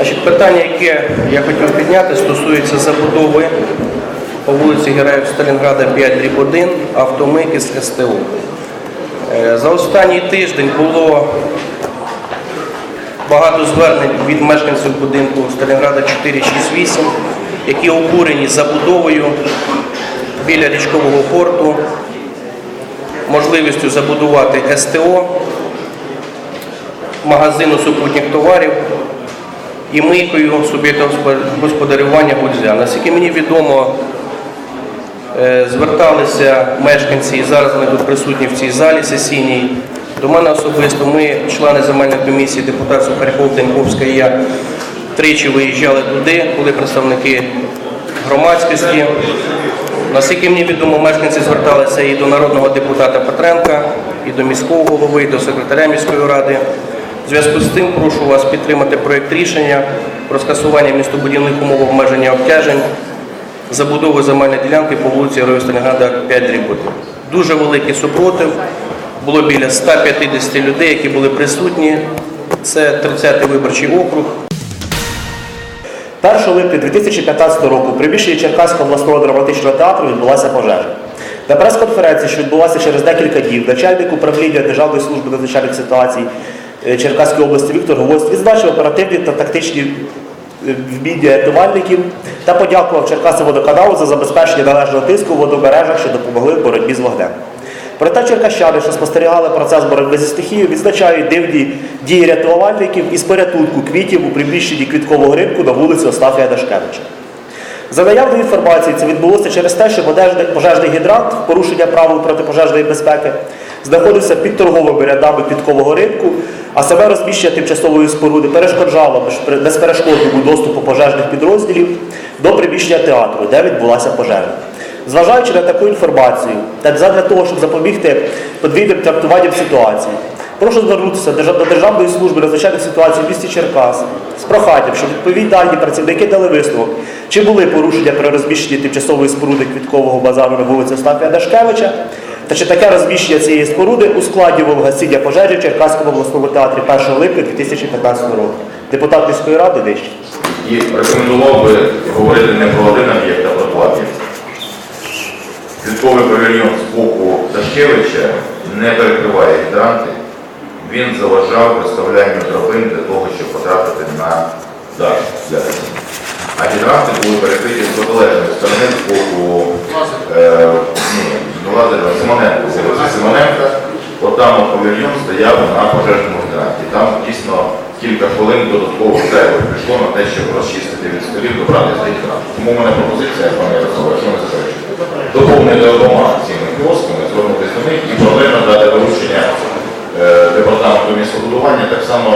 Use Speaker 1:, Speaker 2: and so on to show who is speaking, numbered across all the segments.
Speaker 1: Значить, питання, яке я хотів підняти, стосується забудови по вулиці Героїв Сталінграда 5 дріб 1 автомийки з СТО. Е, За останній тиждень було багато звернень від мешканців будинку Сталінграда 468, які обурені забудовою біля річкового порту, можливістю забудувати СТО, магазину супутніх товарів і мийкою суб'єкта господарювання Гудзя. Наскільки мені відомо, е, зверталися мешканці, і зараз вони тут присутні в цій залі сесійній. До мене особисто, ми, члени земельної комісії, депутат Сухарьков, Теньковська і я, тричі виїжджали туди, були представники громадськості. Наскільки мені відомо, мешканці зверталися і до народного депутата Петренка, і до міського голови, і до секретаря міської ради. Зв'язку з тим прошу вас підтримати проєкт рішення про скасування містобудівних умов обмеження обтяжень, забудови земельної ділянки по вулиці Героїв Сталінграда 5 дріб. Дуже великий супротив. Було біля 150 людей, які були присутні. Це 30-й виборчий округ.
Speaker 2: 1 липня 2015 року в приміщенні Черкаського обласного драматичного театру відбулася пожежа. На прес-конференції, що відбулася через декілька днів, начальник управління Державної служби надзвичайних ситуацій Черкаської області Віктор Гвоздь відзначив оперативні та тактичні е, вміння рятувальників та подякував Черкасиводоканалу за забезпечення належного тиску в водомережах, що допомогли в боротьбі з вогнем. Проте черкащани, що спостерігали процес боротьби зі стихією, відзначають дивні дії рятувальників із порятунку квітів у приміщенні квіткового ринку на вулиці Остафія Дашкевича. За наявною інформацією, це відбулося через те, що пожежний гідрант порушення правил протипожежної безпеки знаходився під торговими рядами квіткового ринку, а саме розміщення тимчасової споруди перешкоджало безперешкодному доступу пожежних підрозділів до приміщення театру, де відбулася пожежа. Зважаючи на таку інформацію, та задля того, щоб запобігти подвійним трактуванням ситуації, прошу звернутися до Державної служби надзвичайних ситуацій в місті Черкас з проханням, щоб відповідальні працівники дали висновок, чи були порушення при розміщенні тимчасової споруди квіткового базару на вулиці Остапія Дашкевича, та таке розміщення цієї споруди ускладнювало гасіння пожежі в Черкаському обласному театрі 1 липня 2015 року. Депутат міської ради Дищ.
Speaker 3: І рекомендував би говорити не про один об'єкт, а про два об'єкти. Квітковий павільйон з боку Дашкевича не перекриває гідранти. Він заважав представлянню драбин для того, щоб потрапити на дах. А гідранти були перекриті з протилежної сторони з боку е, ні, Лазарева, Симоненка, вулиці Симоненка. От павільйон стояв на пожежному гідранті. Там дійсно кілька хвилин додатково треба пішло на те, щоб розчистити від столів, добрати з гідрант. Тому в мене пропозиція, пане Ярославе, що не заперечуєте. Доповнити одома цими кіосками, звернутися до них і проблемно дати доручення е, департаменту містобудування так само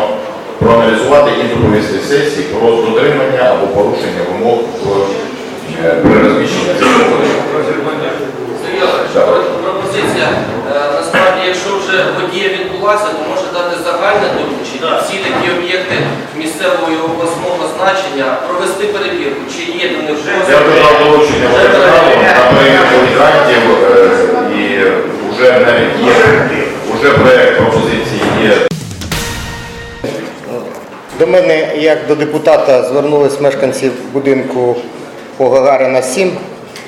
Speaker 3: проаналізувати і доповісти сесії про дотримання або порушення вимог в, е, при розміщенні цих об'єктів. Так.
Speaker 4: Пропозиція. Е, Насправді, якщо вже подія відбулася, то може дати загальне доручення. Всі такі об'єкти місцевого і обласного значення провести перевірку, чи є до них
Speaker 3: Я додав доручення водоканалу на перевірку гідрантів е, і вже навіть є. Вже проект пропозиції є.
Speaker 5: До мене, як до депутата, звернулись мешканці будинку по Гагарина 7.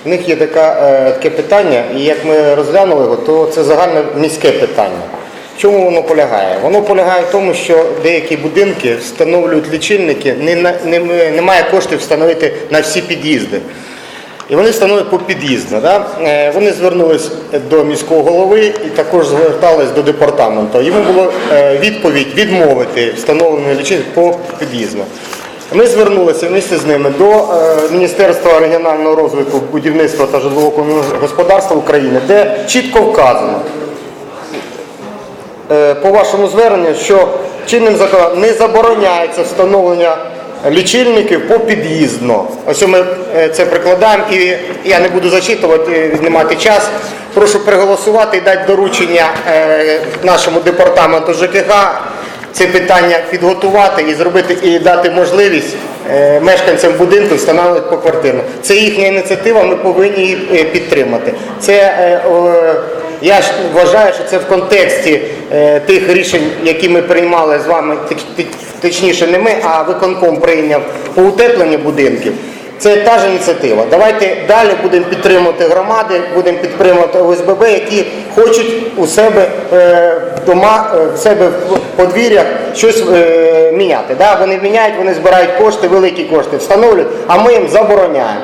Speaker 5: У них є така, е, таке питання, і як ми розглянули його, то це загальне міське питання. Чому воно полягає? Воно полягає в тому, що деякі будинки встановлюють лічильники, не, не, немає коштів встановити на всі під'їзди. І вони встановлюють по під'їзду. Да? Е, Вони звернулись до міського голови і також звертались до департаменту. Йому було е, відповідь відмовити встановлений лічильник по під'їзду. Ми звернулися вместе з ними до е, Міністерства регіонального розвитку, будівництва та житлового господарства України, де чітко вказано, по вашому зверненню, що чинним законом не забороняється встановлення лічильників по під'їздно. Ось ми е, це прикладаємо і я не буду зачитувати, е, віднімати час. Прошу проголосувати і дати доручення е, нашому департаменту ЖКХ це питання підготувати і зробити і дати можливість е, мешканцям будинку встановлювати поквартирно. Це їхня ініціатива, ми повинні її е, підтримати. Це е, я ж вважаю, що це в контексті е, тих рішень, які ми приймали з вами, точ- точ- точніше не ми, а виконком прийняв по утепленню будинків. Це та ж ініціатива. Давайте далі будемо підтримувати громади, будемо підтримувати ОСББ, які хочуть у себе е, вдома, е, в себе в подвір'ях щось е, міняти. Да? Вони міняють, вони збирають кошти, великі кошти, встановлюють, а ми їм забороняємо.